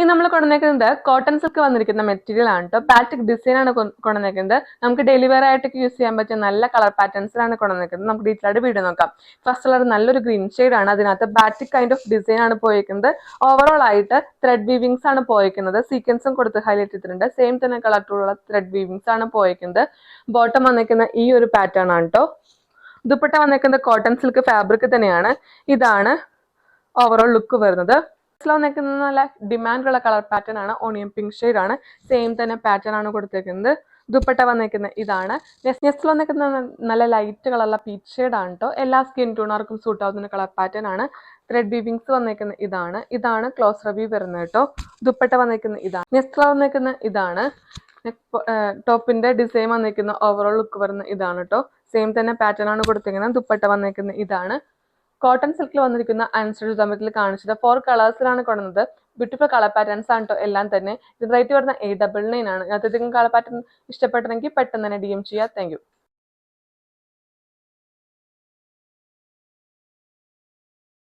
ഈ നമ്മൾ കൊണ്ടുവന്നേക്കുന്നത് കോട്ടൺ സിൽക്ക് വന്നിരിക്കുന്ന മെറ്റീരിയൽ ആണ് കേട്ടോ പാറ്റിക് ഡിസൈൻ ആണ് കൊണ്ടുവന്നേക്കുന്നത്. നമുക്ക് ഡെയിലി വെയർ ആയിട്ടൊക്കെ യൂസ് ചെയ്യാൻ പറ്റിയ നല്ല കളർ പാറ്റേൺസിലാണ് കൊണ്ടുവന്നേക്കുന്നത്. നമുക്ക് ഡീറ്റെയിൽ ആയിട്ട് വീഡിയോ നോക്കാം. ഫസ്റ്റ് കളർ നല്ലൊരു ഗ്രീൻ ഷെയ്ഡ് ആണ്. അതിനകത്ത് ബാറ്റിക് കൈൻഡ് ഓഫ് ഡിസൈൻ ആണ് പോയിരിക്കുന്നത് ഓവറോൾ ആയിട്ട് ത്രെഡ് വീവിങ്സ് ആണ് പോയിരിക്കുന്നത് സീക്വൻസും കൊടുത്ത് ഹൈലൈറ്റ് ചെയ്തിട്ടുണ്ട്. സെയിം തന്നെ കളർ ടൂളുള്ള ത്രെഡ് വീവിങ്സ് ആണ് പോയിരിക്കുന്നത് ബോട്ടം വന്നിരിക്കുന്ന ഈ ഒരു പാറ്റേൺ ആണ് കേട്ടോ ദുപ്പട്ട വന്നേക്കുന്നത് കോട്ടൺ സിൽക്ക് ഫാബ്രിക് തന്നെയാണ്. ഇതാണ് ഓവറോൾ ലുക്ക് വരുന്നത്. നെക്സ്റ്റ് നിൽക്കുന്ന നല്ല ഡിമാൻഡുള്ള കളർ പാറ്റേൺ ആണ് ഓണിയൻ പിങ്ക് ഷെയ്ഡ് ആണ്. സെയിം തന്നെ പാറ്റേൺ ആണ് കൊടുത്തേക്കുന്നത്. ദുപ്പട്ട വന്നേക്കുന്ന ഇതാണ്. നെക്സ്റ്റ് നിൽക്കുന്ന നല്ല ലൈറ്റ് കളറുള്ള പീച്ച് ഷെയ്ഡ് ആണ് കേട്ടോ എല്ലാ സ്കിൻ ടൂണർക്കും സൂട്ട് ആവുന്ന കളർ പാറ്റേൺ ആണ്. ത്രെഡ് വീവിങ്സ് വന്നേക്കുന്ന ഇതാണ്. ഇതാണ് ക്ലോസ് റിവ്യൂ വരുന്നത് കേട്ടോ ദുപ്പട്ട വന്നേക്കുന്ന ഇതാണ്. നെക്സ്റ്റ് വന്നേക്കുന്ന ഇതാണ്. ടോപ്പിന്റെ ഡിസൈൻ വന്നേക്കുന്ന ഓവറോൾ ലുക്ക് വരുന്ന ഇതാണ് കേട്ടോ സെയിം തന്നെ പാറ്റേൺ ആണ് കൊടുത്തിരിക്കുന്നത് ദുപ്പട്ട വന്നേക്കുന്ന ഇതാണ്. കോട്ടൺ സിൽക്കിൽ വന്നിരിക്കുന്ന അൻസ്റ്റഡ് തമ്മിൽ കാണിച്ചത്. ഫോർ കളേഴ്സിലാണ് കൊണ്ടുവന്നത്. ബ്യൂട്ടിഫുൾ കളർ പാറ്റേൺസ് ആണ് കേട്ടോ എല്ലാം തന്നെ. ഇത് റേറ്റ് വരുന്ന എയ്റ്റ് ഡബിൾ നയൻ ആണ്. അത്യധികം കളർ പാറ്റേൺ ഇഷ്ടപ്പെട്ടെങ്കിൽ പെട്ടെന്ന് തന്നെ ഡി എം ചെയ്യുക താങ്ക് യു